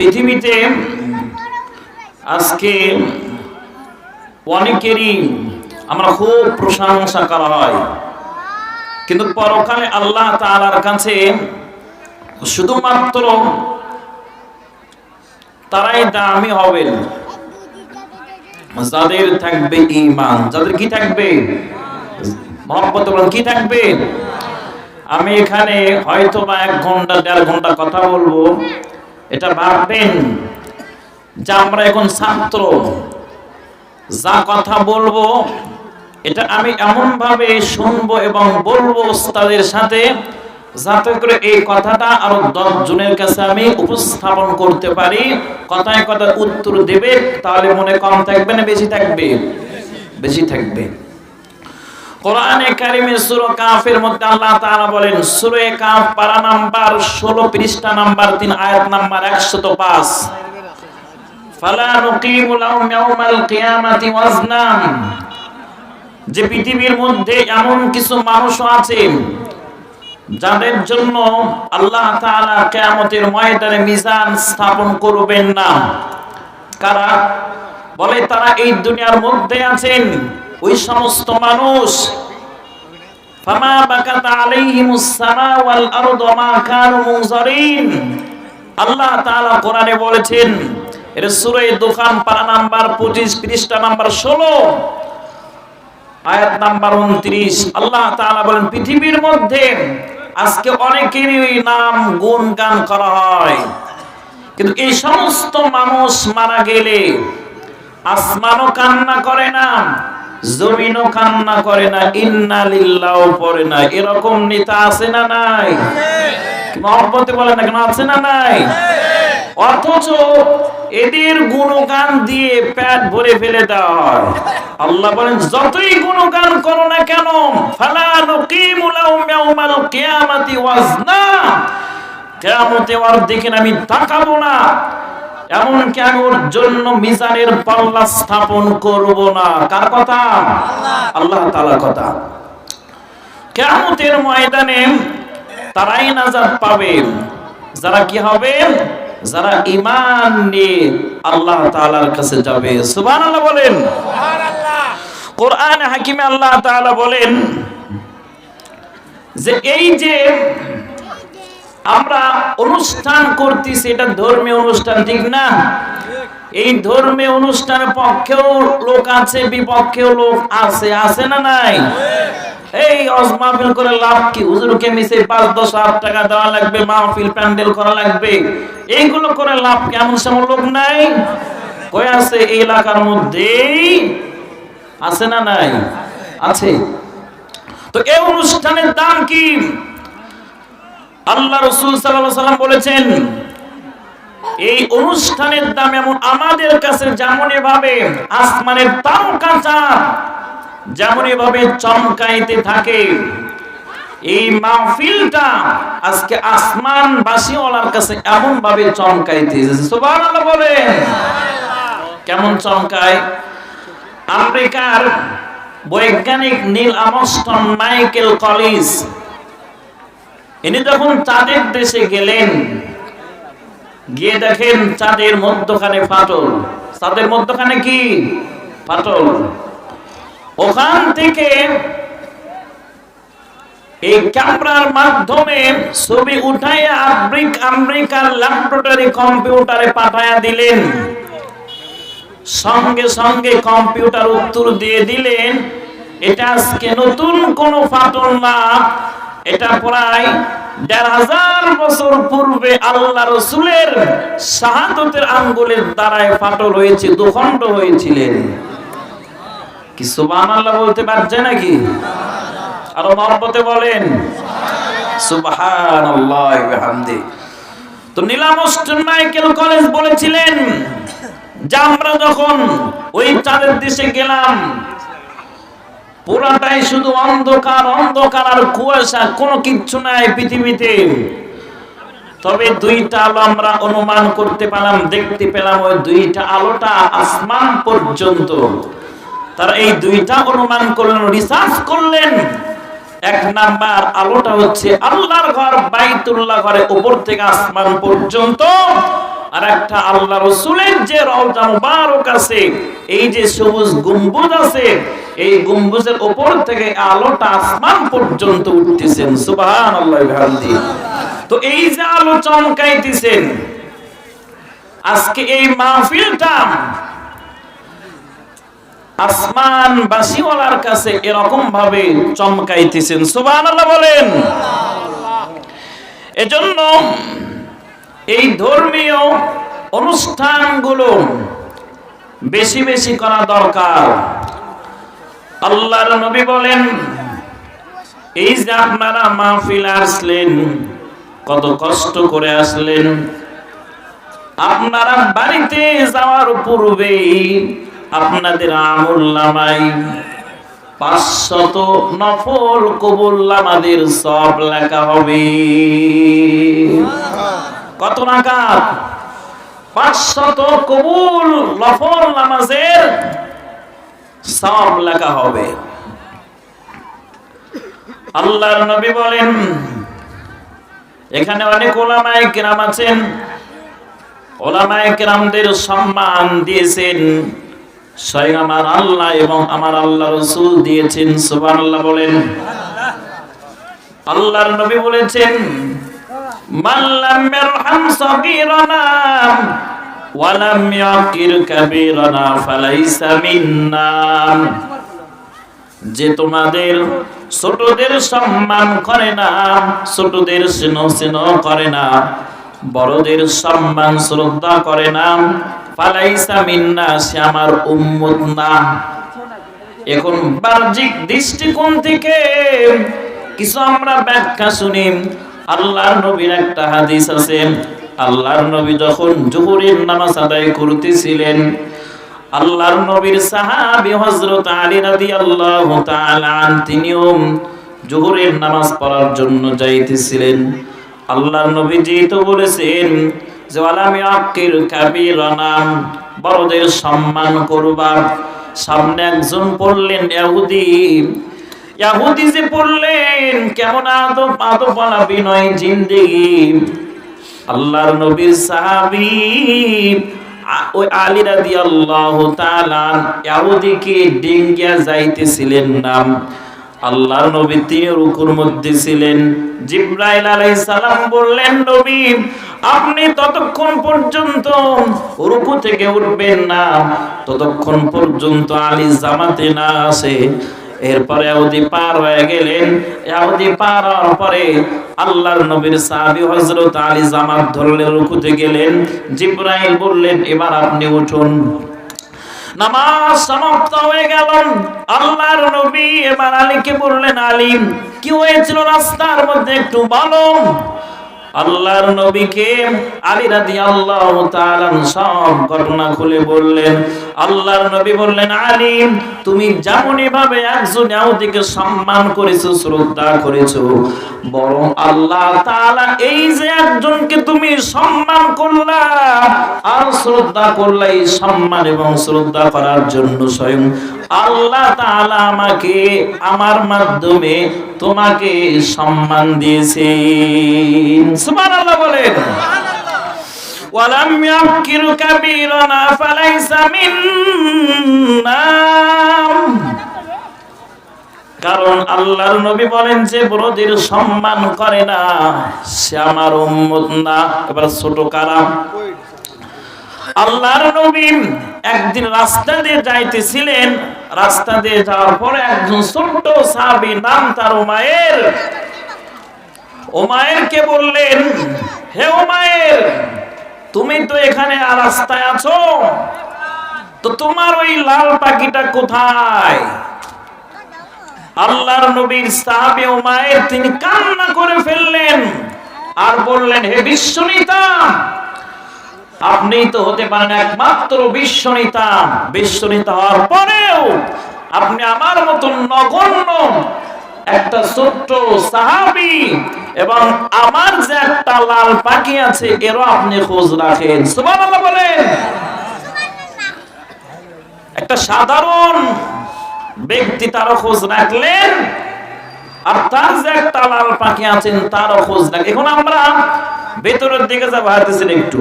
পৃথিবীতে আজকে অনেকেরই আমরা খুব প্রশংসা করা হয়। কিন্তু পরকালে আল্লাহ তাআলার কাছে শুধুমাত্র তারাই দামি হবেন। যাদের থাকবে ইমান যাদের কি থাকবে? মহব্বত কি থাকবে? আমি এখানে হয়তো বা এক ঘণ্টা, দেড় ঘণ্টা কথা বলব। এটা ভাববেন যে আমরা এখন ছাত্র। যা কথা বলব, এটা আমি এমন ভাবে শুনব এবং বলব ওস্তাদের সাথে যাতে করে এই কথাটা আরও দশ জনের কাছে আমি উপস্থাপন করতে পারি। কথায় কথা উত্তর দেবে, তাহলে মনে কম থাকবে না, বেশি থাকবে? বেশি থাকবে। কোরআনে কারিমে সূরা কাফের মধ্যে আল্লাহ তাআলা বলেন, সূরা কাফ পারা নাম্বার 16 পৃষ্ঠা নাম্বার 3 আয়াত নাম্বার 105 ফালা নুকিমু লাহুম ইয়াউমাল কিয়ামাতি ওয়াজনা যে পৃথিবীর মধ্যে এমন কিছু মানুষ আছে, যাদের জন্য আল্লাহ তাআলা কিয়ামতের ময়দানে মিজান স্থাপন করবেন না। কারা? বলে তারা এই দুনিয়ার মধ্যে আছেন। ওই সমস্ত মানুষ নাম্বার 25 পৃষ্ঠা নাম্বার 16 আয়াত নাম্বার 29 আল্লাহ তাআলা বলেন, পৃথিবীর মধ্যে আজকে অনেকেরই নাম গুণগান করা হয়। কিন্তু এই সমস্ত মানুষ মারা গেলে আসমানও কান্না করে না জমিনও কান্না করে না ইন্না পড়ে না। এরকম নেতা আছে না নাই? মহব্বতে বলে না কেন, আছে না নাই? অথচ এদের গুণগান দিয়ে পেট ভরে ফেলে দেওয়া আল্লাহ বলেন, যতই গুণগান করো না কেন, ফালা ওর দিকে আমি তাকাবো না। এমনকি আমি ওর জন্য মিজানের পাল্লা স্থাপন করব না। কার কথা? আল্লাহ তাআলার কথা। কিয়ামতের ময়দানে তারাই নাজাত পাবে। যারা কি হবে? যারা ঈমান নিয়ে আল্লাহ তাআলার কাছে যাবে। সুবহানাল্লাহ বলেন। কোরআন হাকিমে আল্লাহ তাআলা বলেন যে এই যে আমরা অনুষ্ঠান করতেছি, এটা ধর্মীয় অনুষ্ঠান, ঠিক না? এই ধর্মীয় অনুষ্ঠানের পক্ষেও লোক আছে, বিপক্ষেও লোক আছে আছে না নাই? এই অজমাফিল করে লাভ কি? হুজুরকে মিশে পাঁচ, দশ হাজার টাকা দেওয়া লাগবে, মাহফিল প্যান্ডেল করা লাগবে। এইগুলো করে লাভ কি? এমন সেমন লোক নাই? কই আছে? এই এলাকার মধ্যেই আছে না নাই? আছে। তো এই অনুষ্ঠানের দাম কি? আল্লাহ রসুল সাল্লাম বলেছেন, এই অনুষ্ঠানের দাম এমন আমাদের কাছে যেমন ভাবে আসমানের তারকা চাঁদ যেমন ভাবে চমকাইতে থাকে, এই মাহফিলটা আজকে আসমান বাসীওয়ালার কাছে এমন ভাবে চমকাইতে বলেন। কেমন চমকায়? আমেরিকার বৈজ্ঞানিক নীল আমস্টন মাইকেল কলিজ ইনি যখন চাঁদের দেশে গেলেন, গিয়ে দেখেন চাঁদের মধ্যখানে ফাটল। চাঁদের মধ্যখানে কি? ফাটল। ওখান থেকে এই ক্যামেরার মাধ্যমে ছবি উঠাইয়া আফ্রিক আমেরিকার ল্যাবরেটরি কম্পিউটারে পাঠায়া দিলেন। সঙ্গে সঙ্গে কম্পিউটার উত্তর দিয়ে দিলেন, এটা আজকে নতুন কোন ফাটল না। এটা প্রায় দেড় হাজার বছর পূর্বে আল্লাহ রসুলের শাহাদতের আঙ্গুলের দ্বারায় ফাটল হয়েছে, দুখণ্ড হয়েছিলেন। কি সুবান বলতে পারছে নাকি? আরও মহব্বতে বলেন। আমরা যখন ওই চাঁদের দেশে গেলাম পুরাটাই শুধু অন্ধকার অন্ধকার আর কুয়াশা, কোনো কিচ্ছু নাই পৃথিবীতে। তবে দুইটা আলো আমরা অনুমান করতে পেলাম, দেখতে পেলাম ওই দুইটা আলোটা আসমান পর্যন্ত। তারা এই দুইটা অনুমান করলেন রিসার্চ করলেন। এক নাম্বার আলোটা হচ্ছে আল্লাহর ঘর, বাইতুল্লাহ ঘরে উপর থেকে আসমান পর্যন্ত। আর একটা আল্লাহ রসুলের যে রওজা মুবারক আছে, এই যে সবুজ গম্বুজ আছে এই গম্বুজের উপর থেকে আলোটা আসমান পর্যন্ত উঠতেছেন বিহামদি। তো এই যে আলো চমকাইতেছেন, আজকে এই মাহফিলটা আসমান বাসিওয়ালার কাছে এরকম ভাবে চমকাইতেছেন, সুবহানাল্লাহ বলেন। এজন্য এই ধর্মীয় অনুষ্ঠানগুলো বেশি বেশি করা দরকার। আল্লাহর নবী বলেন, এই যে আপনারা মাহফিল আসলেন, কত কষ্ট করে আসলেন। আপনারা বাড়িতে যাওয়ার পূর্বেই আপনাদের আমল নামাই পাঁচশত নফল কবুল আমাদের সব লেখা হবে। কত নাকাত পাঁচশত কবুল নফল নামাজের সব লেখা হবে। আল্লাহর নবী বলেন, এখানে অনেক ওলামায়ে কেরাম আছেন। ওলামায়ে কেরামদের সম্মান দিয়েছেন, স্বয়ং আমার আল্লাহ এবং আমার আল্লাহ রসুল দিয়েছেন, সুবহানাল্লাহ বলেন। আল্লাহর নবী বলেছেন মাল্লাম সাগীরানা ওয়ালাম ইয়াকির কাবীরানা ফালাইসা মিন্না। যে তোমাদের ছোটদের সম্মান করে না, ছোটদের স্নেহ স্নেহ করে না, বড়দের সম্মান শ্রদ্ধা করে না, ফালাইসা মিন্না, সে আমার উম্মত না। এখন বাহ্যিক দৃষ্টিকোণ থেকে কিছু আমরা ব্যাখ্যা শুনি। আল্লাহর নবীর একটা হাদিস আছে আল্লাহর নবী যখন জোহরের নামাজ আদায় করতেছিলেন, আল্লাহর নবীর সাহাবী হযরত আলী রাদিয়াল্লাহু তাআলা তিনিও জোহরের নামাজ পড়ার জন্য যাইতেছিলেন। আল্লাহর নবী যেহেতু বলেছেন যে, ওয়ালামি আকির কাবীরানা বড়দের সম্মান করবা। সামনে একজন পড়লেন ইহুদি ইহুদি যে পড়লেন, কেমন আদব আদব বলা বিনয় জিন্দেগি। আল্লাহর নবীর সাহাবী ওই আলী রাদিয়াল্লাহু তাআলা ইহুদিকে ডেঙ্গিয়া যাইতেছিলেন নাম আল্লাহর নবী তিনি রুকুর মধ্যে ছিলেন। জিব্রাইল আলাইহিস সালাম বললেন, নবী, আপনি ততক্ষণ পর্যন্ত রুকু থেকে উঠবেন না। ততক্ষণ পর্যন্ত আলী জামাতে না আসে। এরপরে ইহুদি পার হয়ে গেলেন। ইহুদি পার হওয়ার পরে আল্লাহর নবীর সাহাবী হযরত আলী জামাত ধরলে রুকুতে গেলেন। জিব্রাইল বললেন, এবার আপনি উঠুন। নামাজ সমাপ্ত হয়ে গেল। আল্লাহর নবী এবার আলীকে বললেন আলী কি হয়েছিল রাস্তার মধ্যে একটু বলো আল্লাহর নবীকে আলী রাদিয়াল্লাহু তাআলা সব ঘটনা খুলে বললেন। আল্লাহর নবী বললেন, আলী, তুমি যেমনই ভাবে একজন ইহুদিকে সম্মান করেছ, শ্রদ্ধা করেছ, বরং আল্লাহ তাআলা এই যে একজনকে তুমি সম্মান করলা আর শ্রদ্ধা করলা এই সম্মান এবং শ্রদ্ধা করার জন্য স্বয়ং আল্লাহ তাআলা আমাকে, আমার মাধ্যমে তোমাকে সম্মান দিয়েছেন। সুবহানাল্লাহ বলেন। ওয়ালাম ইয়াকির কাবীরানা ফালাইসা মিন্না। কারণ আল্লাহর নবী বলেন যে বড়দের সম্মান করে না, সে আমার উম্মত না। এবার ছোট কারাম আল্লাহর নবী একদিন রাস্তা দিয়ে যাইতেছিলেন। রাস্তা দিয়ে যাওয়ার পরে একজন ছোট্ট সাহাবী, নাম তার উমায়ের উমায়ের কে বললেন? হে উমায়ের তুমি তো এখানে রাস্তায় আছো। তো তোমার ওই লাল পাখিটা কোথায়? আল্লাহর নবীর সাহাবী তিনি কান্না করে ফেললেন আর বললেন, হে বিশ্বনিতা আপনি তো হতে পারেন একমাত্র বিশ্বনিতা। বিশ্বনিতা হওয়ার পরেও আপনি আমার মতন নগণ্য একটা ছোট্ট সাহাবি এবং আমার যে একটা লাল পাখি আছে, এরও আপনি খোঁজ রাখেন। সুবহানাল্লাহ বলেন। একটা সাধারণ ব্যক্তি তারও খোঁজ রাখলেন, আর তার যে একটা লাল পাখি আছেন, তারও খোঁজ রাখ এখন আমরা ভেতরের দিকে যাব হাতেছেন একটু।